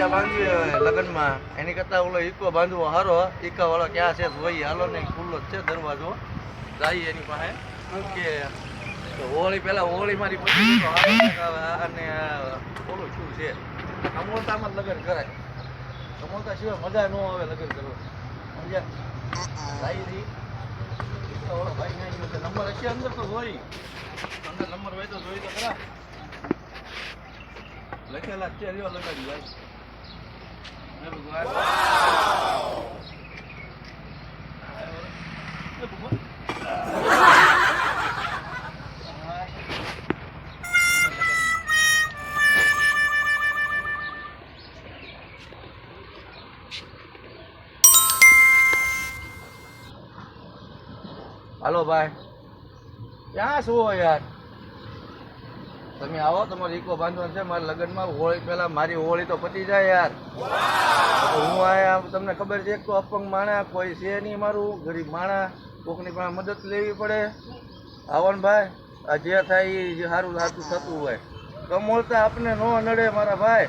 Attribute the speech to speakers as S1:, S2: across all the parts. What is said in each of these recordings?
S1: રજા બાંધવી હોય લગ્નમાં, એની કરતાં ઓલો ઈકો બાંધવો સારો ઈકા વાળો ક્યાં છે જોઈએ. હાલો ને, ખુલ્લો જ છે દરવાજો. જાય એની પાસે. કે હોળી પહેલા હોળી મારી પછી અને ઓલું શું છે? અમોલતામાં લગ્ન કરાય. અમોતા સિવાય મજા ન આવે લગ્ન કરવા સમજ્યા? ઈકા ભાઈ નંબર હશે અંદર તો જોઈ અંદર નંબર હોય તો જોઈ તો ખરા. લખેલા છે લગાડી ભાઈ હે ભગવાન હે ભગવાન હાલો ભાઈ. ક્યાં છો યાર? તમે આવો, તમારે ઈકો બાંધવાનું છે. મારા લગ્નમાં હોળી પહેલા મારી હોળી તો પતી જાય યાર. હું આયા, તમને ખબર છે એક તો અપંગ માણા કોઈ છે નહીં મારું, ગરીબ માણા કોકની પણ મદદ લેવી પડે. આવનભાઈ ભાઈ આ જે થાય એ સારું સારું થતું હોય. કમોલતા આપને ન નડે, મારા ભાઈ.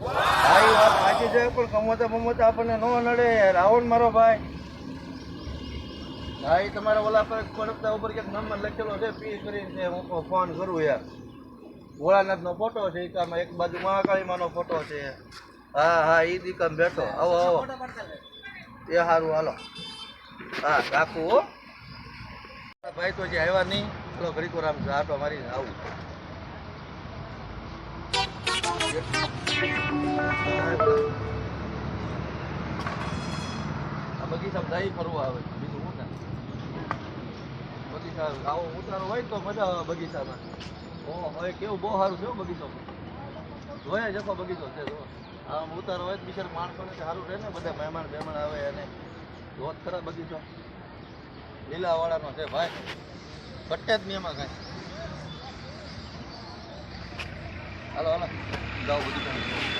S1: ભાઈ વાત સાચી છે પણ કમોતા બમોતા આપણને ન નડે. યાર આવો ને મારો ભાઈ. ભાઈ, તમારા ઓલા પર પડતા ઉપર ક્યાંક નંબર લખેલો છે, પી કરીને હું ફોન કરું યાર. ભોળાનાથનો ફોટો છે એકામાં કામ એક બાજુ મહાકાળીમાંનો ફોટો છે. હા હા એ દીકમ બેઠો. આવો આવો. એ સારું હાલો. હા રાખવું હો. ભાઈ તો જે આવ્યા નહીં. ચલો ઘડી કોર છે આટો મારીને આવું. આ બગીચામાં જાય ફરવા આવે બીજું હું ને બગીચા આવો. ઉતારો હોય તો મજા આવે બગીચામાં. ઓ હવે કેવું? બહુ સારું છે બગીચો જોયા જખો બગીચો છે, જો. આમ ઉતારો હોય બિચાર માણસોને સારું રહે ને, બધા મહેમાન મહેમાન આવે અને જોત ખરા બગીચો. લીલાવાળાનો છે ભાઈ. ઘટે જ નહીં એમાં કાંઈ. હાલો હાલો. જાઓ બગીચામાં.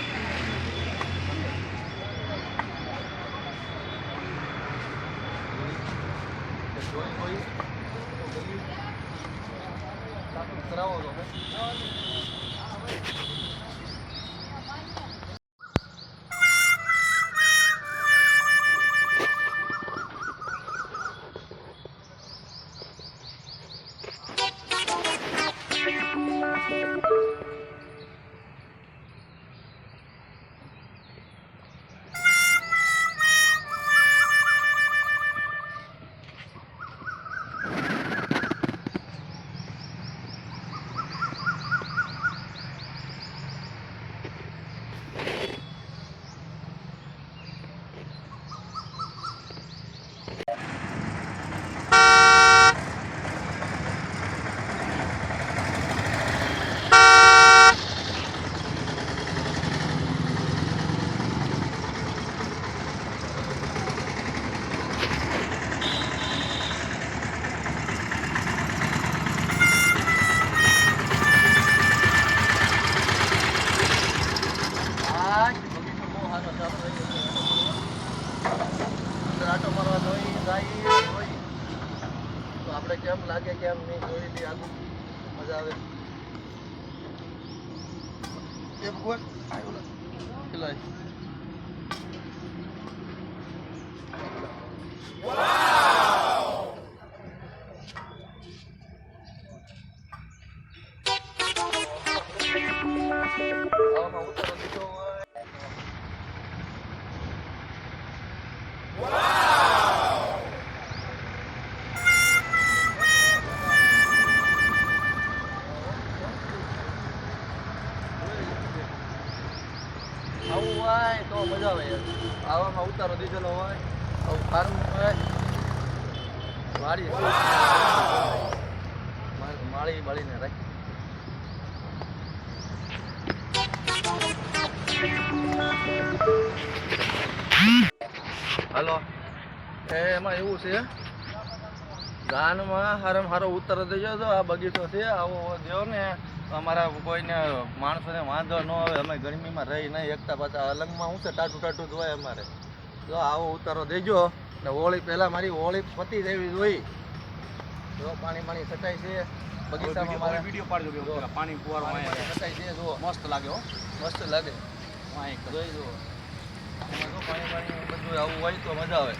S1: આપણે કેમ લાગે, કેમ નહીં, જોઈ લઈએ આગળ. મજા આવે. એ ભગવાન આવ્યો લે. પેલો આય. આવામાં ઉતારો દીધો હોય આવું હોય તો મજા આવે યાર. આવામાં ઉતારો દીધેલો હોય, આવું ફાર્મ હોય. મા- માળી બાળીને રાખી. હલો. એમાં એવું છે ગાનમાં હારામાં હારો ઉત્તર દેજો. તો આ બગીચો છે, આવો દેવો ને. અમારા કોઈને માણસોને વાંધો ન આવે અમે ગરમીમાં રહી નહીં એકતા પાછા અલંગમાં હું છે ટાટું ટાટું હોય અમારે. જો આવો ઉતારો દેજો. ને હોળી પહેલાં મારી હોળી પતી દેવી જોઈ જો પાણી પાણી છટાય છે. બગીચામાં મારે
S2: વીડિયો પાડજો પાણી ફુવારો
S1: સટાય છે જો
S2: મસ્ત લાગે હો.
S1: મસ્ત લાગે. જોઈ જુઓ. જો પાણી પાણી બધું આવું હોય તો મજા આવે.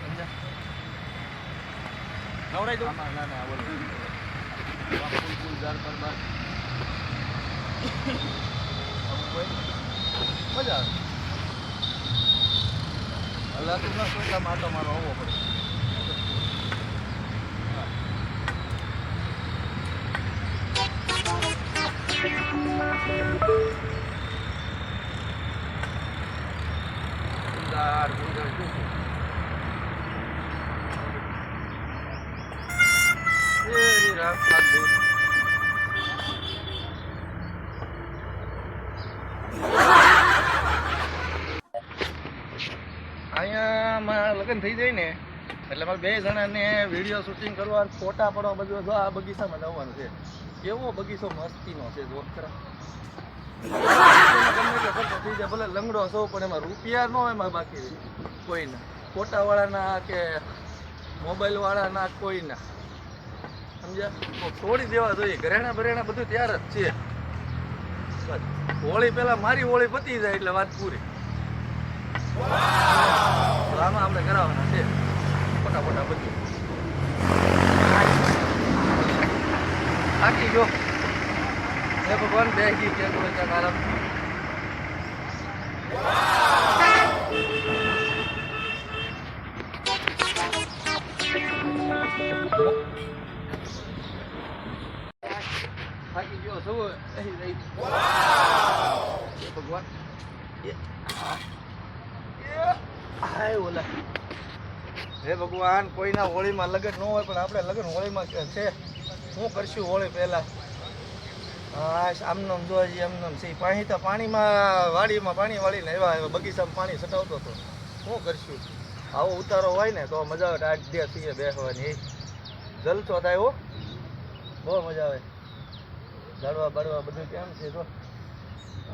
S1: સમજા
S2: નવરાઈ દો.
S1: ના ના બોલો. ફૂલ ફૂલ ઝાડ પર મજા આવે હલાતું ના સોટા માટો મારો આવવો પડે હા. ગુંદાર ગુંદાર શું છે શ્રી રામ સાધુ અહીંયા મારા લગ્ન થઈ જાય ને, એટલે મારે બે જણાને વીડિયો શૂટિંગ કરવા ફોટા પડવા બધું જો આ બગીચામાં જવાનું છે. કેવો બગીચો મસ્તીનો છે જો ખરા. ભલે લંગડો સૌ પણ એમાં રૂપિયા ન એમાં બાકી કોઈના. ફોટાવાળાના કે મોબાઈલવાળાના કોઈના. સમજ્યા? તો છોડી દેવા જોઈએ. ઘરેણા બરેણા બધું તૈયાર જ છે. હોળી પેલા મારી હોળી પતી જાય એટલે વાત પૂરી. આમાં આપણે કરાવવાના છે. ફોટા ફોટા બધું. થાકી જો. હે ભગવાન બે ગી કે કોઈ ત્યાં ઓલા. હે ભગવાન, કોઈના હોળીમાં લગ્ન ન હોય, પણ આપણે લગ્ન હોળીમાં છે? શું કરશું હોળી પહેલા? હા આમનામ જોઈ એમનામ છે પાણી તો પાણીમાં, વાડીમાં પાણી વાળીને એવા એવા બગીચામાં પાણી સટાવતો હતો. શું કરશું? આવો ઉતારો હોય ને તો મજા આવે આઠ દે થઈએ બેસવાની જલસો થાય હો. બહુ મજા આવે. ઝાડવા બાડવા બધું કેમ છે તો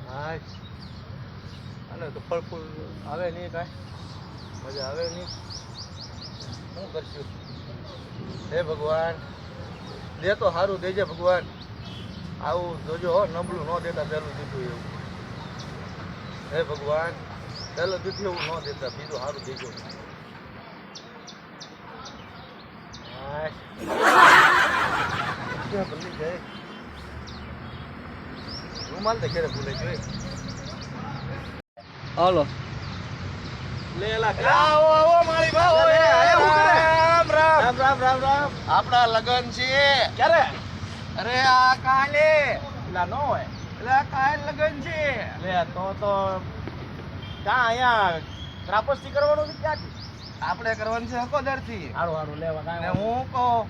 S1: હા. અને તો ફળ ફૂલ આવે નહીં કાંઈ. મજા આવે નહીં. શું કરશું? હે ભગવાન, દે તો સારું દેજે ભગવાન. આવું જોજો હો, નબળું ન દેતા પહેલું દીધું એવું. હે ભગવાન, પહેલું દીધું એવું ન દેતા, બીજું સારું દેજો. રૂમાલ તો ક્યારે ભૂલે જોઈએ હાલો. આપણા લગન છે.
S2: ક્યારે?
S1: અરે આ કાલે.
S2: એલા નો હોય.
S1: એટલે કાલે લગન છે.
S2: લે તો તો ક્યાં અહીંયા ત્રાપસ્તી કરવાનું છે
S1: આપણે કરવાનું છે હકોદરથી
S2: હારું હારું લેવા
S1: ને હું કહું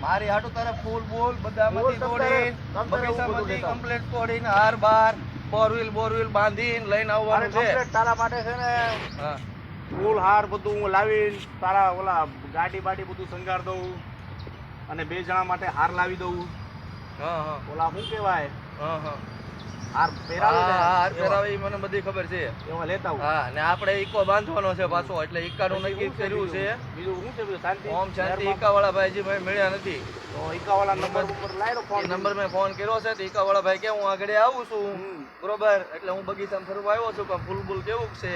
S1: મારી હાટુ તારે ફૂલ બોલ બધામાંથી તોડી બગીચામાંથી કમ્પ્લીટ તોડીને હાર બાર બોરવીલ બોરવીલ બાંધીને લઈને આવવાનું છે.
S2: તારા માટે છે ને.
S1: હા.
S2: ફૂલ હાર બધું હું લાવીને તારા ઓલા ગાડી બાડી બધું શણગાર દઉં અને બે જણા માટે હાર લાવી દઉં.
S1: હા હા.
S2: ઓલા શું કહેવાય? હાર પહેરાવે
S1: હાર પહેરાવે મને બધી ખબર છે.
S2: એવા લેતા હું
S1: હા ને આપણે ઈકો બાંધવાનો છે પાછો એટલે ઈકાનું નક્કી કર્યું છે?
S2: બીજું શું છે બીજું? શાંતિ?
S1: ઓમ શાંતિ? ઈકાવાળા ભાઈજી ભાઈ મળ્યા નથી.
S2: તો ઈકાવાળા નંબર ઉપર લાવ્યો ફોન
S1: નંબર મેં ફોન કર્યો છે તો ઈકાવાળા ભાઈ કે હું આગળ આવું છું. બરોબર? એટલે હું બગીચામાં ફરવા આવ્યો છું પણ ફૂલ બુલ કેવું છે?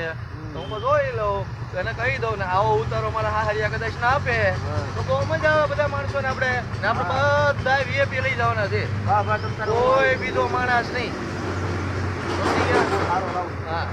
S1: તો હું લઉં એને કહી દઉં ને આવો ઉતારો મારા હા હરિયા કદાચ ના આપે તો બહુ મજા આવે બધા માણસો ને આપણે બધા વીએપી લઈ જવાના છે. કોઈ બીજો માણસ નહીં. હા.